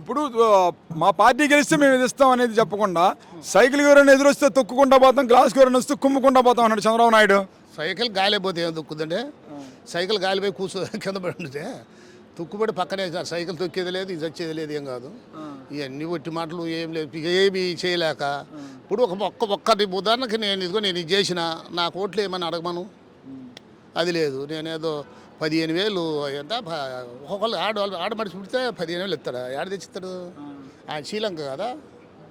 ఇప్పుడు మా పార్టీ గెలిస్తే మేము ఇది ఇస్తాం అనేది చెప్పకుండా సైకిల్ ఎవరైనా ఎదురొస్తే తొక్కుకుండా పోతాం గ్లాస్ ఎవరైనా వస్తే కుమ్ముకుండా పోతాం అన్నాడు చంద్రబాబు నాయుడు. సైకిల్ గాలిపోతే ఏం దుక్కుదండి సైకిల్ గాలిపోయి కూర్చో కింద పడి ఉంటే తుక్కుబడి పక్కనే సార్ సైకిల్ తొక్కేది లేదు ఇది వచ్చేది లేదు ఏం కాదు. ఇవన్నీ ఒట్టి మాటలు ఏం లేదు ఏమి చేయలేక. ఇప్పుడు ఒక ఒక్క ఒక్కటి ఉదాహరణకి నేను ఇదిగో నేను ఇది చేసిన నాకు ఓట్లు ఏమని అడగమను? అది లేదు నేనేదో పదిహేను వేలు ఎంత ఒక్కొక్కరు ఆడ ఆడ మనిషి పుడితే పదిహేను వేలు ఇస్తాడా. ఆడ తెచ్చిస్తాడు ఆయన శ్రీలంక కదా.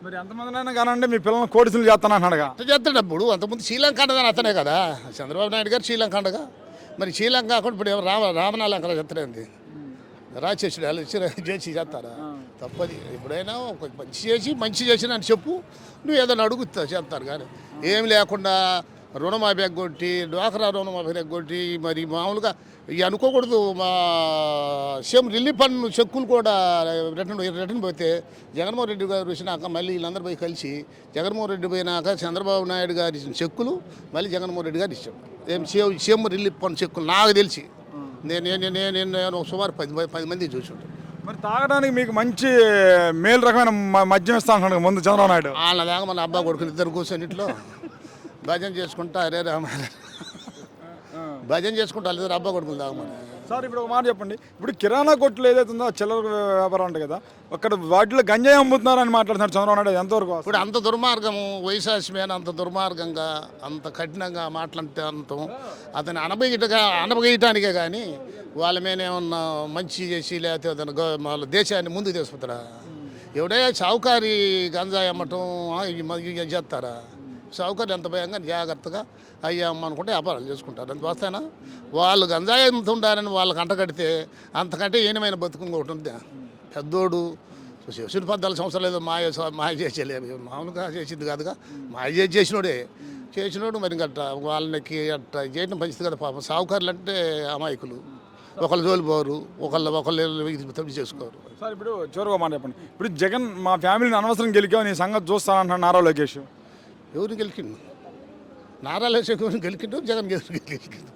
మరి ఎంతమందినైనా కానండి మీ పిల్లల్ని కోడిసులు చేస్తాను అన్నాడుగా చేస్తాడు అప్పుడు. అంతకుముందు శ్రీలంక అండదని అతనే కదా. చంద్రబాబు నాయుడు గారు శ్రీలంక అండగా మరి శ్రీలంక కాకుండా ఇప్పుడు రామ రామనాలంకలో చెప్తారేంది? రాచేసుడు అలా చేసి చేస్తారా? తప్పది. ఎప్పుడైనా ఒక మంచి చేసి మంచి చేసిన అని చెప్పు. నువ్వు ఏదైనా అడుగుతా చేస్తారు కానీ. ఏం లేకుండా రుణమాఫీ ఎగ్గొట్టి డ్వాక్రా రుణమాఫీ ఎగ్గొట్టి మరి మామూలుగా ఇవి అనుకోకూడదు మా సీఎం రిలీఫ్ ఫండ్ చెక్కులు కూడా రిటర్న్ రిటర్న్ పోతే జగన్మోహన్ రెడ్డి గారు వచ్చినాక మళ్ళీ వీళ్ళందరూ పోయి కలిసి జగన్మోహన్ రెడ్డి పోయినాక చంద్రబాబు నాయుడు గారు ఇచ్చిన చెక్కులు మళ్ళీ జగన్మోహన్ రెడ్డి గారు ఇచ్చాం ఏం సీఎం సీఎం రిలీఫ్ ఫండ్ చెక్కులు నాకు తెలిసి. నేను నేను నేను నేను సుమారు పది పది మంది చూసి ఉంటాను మరి తాగడానికి మీకు మంచి మేలు రకమైన మ- మద్యం ఇస్తా అంటున్నాడు ముందు చంద్రబాబు నాయుడు. వాళ్ళ దాకా మన అబ్బా కొడుకుని ఇద్దరు కూర్చొని ఇంట్లో. భజన చేసుకుంటా అరే రామ. భజన చేసుకుంటా వాళ్ళిద్దరు అబ్బా కొడుకులు తాగమని. సార్ ఇప్పుడు ఒక మాట చెప్పండి. ఇప్పుడు కిరాణా కొట్లు ఏదైతే ఉందో చిల్లర వ్యాపారం అంటే కదా అక్కడ వాటిలో గంజాయి అమ్ముతున్నారని మాట్లాడుతున్నారు చంద్రబాబు నాయుడు. ఎంతవరకు? ఇప్పుడు అంత దుర్మార్గము వైశాస్యమైన అంత దుర్మార్గంగా అంత కఠినంగా మాట్లాడితే అంతం అతను అనబగేయటగా అనబగేయటానికే కానీ వాళ్ళ మీద ఏమన్నా మంచి చేసి లేకపోతే అతను వాళ్ళ దేశాన్ని ముందుకు తీసుకుతారా ఎవడే చౌకారి గంజాయి అమ్మటం చేస్తారా? చౌకర్యం ఎంత భయంగా జాగ్రత్తగా అయ్యాము అనుకుంటే వ్యాపారాలు చేసుకుంటారు. అంత వస్తానా వాళ్ళు గంజాయి అమ్ముతుంటారని వాళ్ళకి అంటగడితే అంతకంటే ఏనమైన బతుకు ఒకటి ఉంది పెద్దోడు చేసిన పద్నాలుగు సంవత్సరాలు ఏదో మాయ మాయ చేసేలేదు మామూలుగా చేసింది కాదుగా మాయ చేసి చేసినోడే. చేసినోడు మరి గట్ట వాళ్ళకి అట్ట చేయడం మంచిది కదా పాపం. సావుకారులు అంటే అమాయకులు. ఒకళ్ళు జోలి పోరు ఒకళ్ళు ఒకళ్ళు తప్పి చేసుకోరు. సార్ ఇప్పుడు చివరిగా మాట చెప్పండి. ఇప్పుడు జగన్ మా ఫ్యామిలీని అనవసరం గెలికావు నీ సంగతి చూస్తానంటున్నాడు నారా లోకేష్. ఎవరు గెలికిండు నారా లోకేష్ గెలికిండు జగన్ గెలికిండు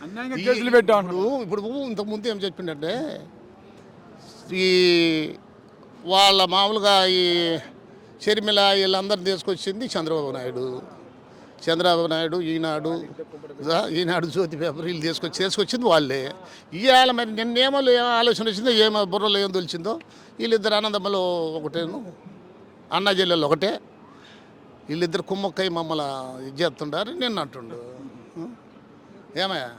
అన్యాయంగా కేసులు పెట్టావు ఇప్పుడు ఇంతకుముందు ఏం చెప్పిండంటే ఈ వాళ్ళ మామూలుగా ఈ షర్మిల వీళ్ళందరిని తీసుకొచ్చింది చంద్రబాబు నాయుడు. చంద్రబాబు నాయుడు ఈనాడు ఈనాడు జ్యోతి పేపర్ వీళ్ళు తీసుకొచ్చి తీసుకొచ్చింది వాళ్ళే. ఇవాళ మరి నిన్నేమో ఏం ఆలోచన వచ్చిందో ఏమో బుర్రలో ఏం తెలిసిందో వీళ్ళిద్దరు ఆనందమ్మలో ఒకటేను అన్న జిల్లాలో ఒకటే. వీళ్ళిద్దరు కుమ్మక్కై మమ్మల్ని ఇది చేస్తుండారు నిన్న అంటుండు. ఏమయ్యా?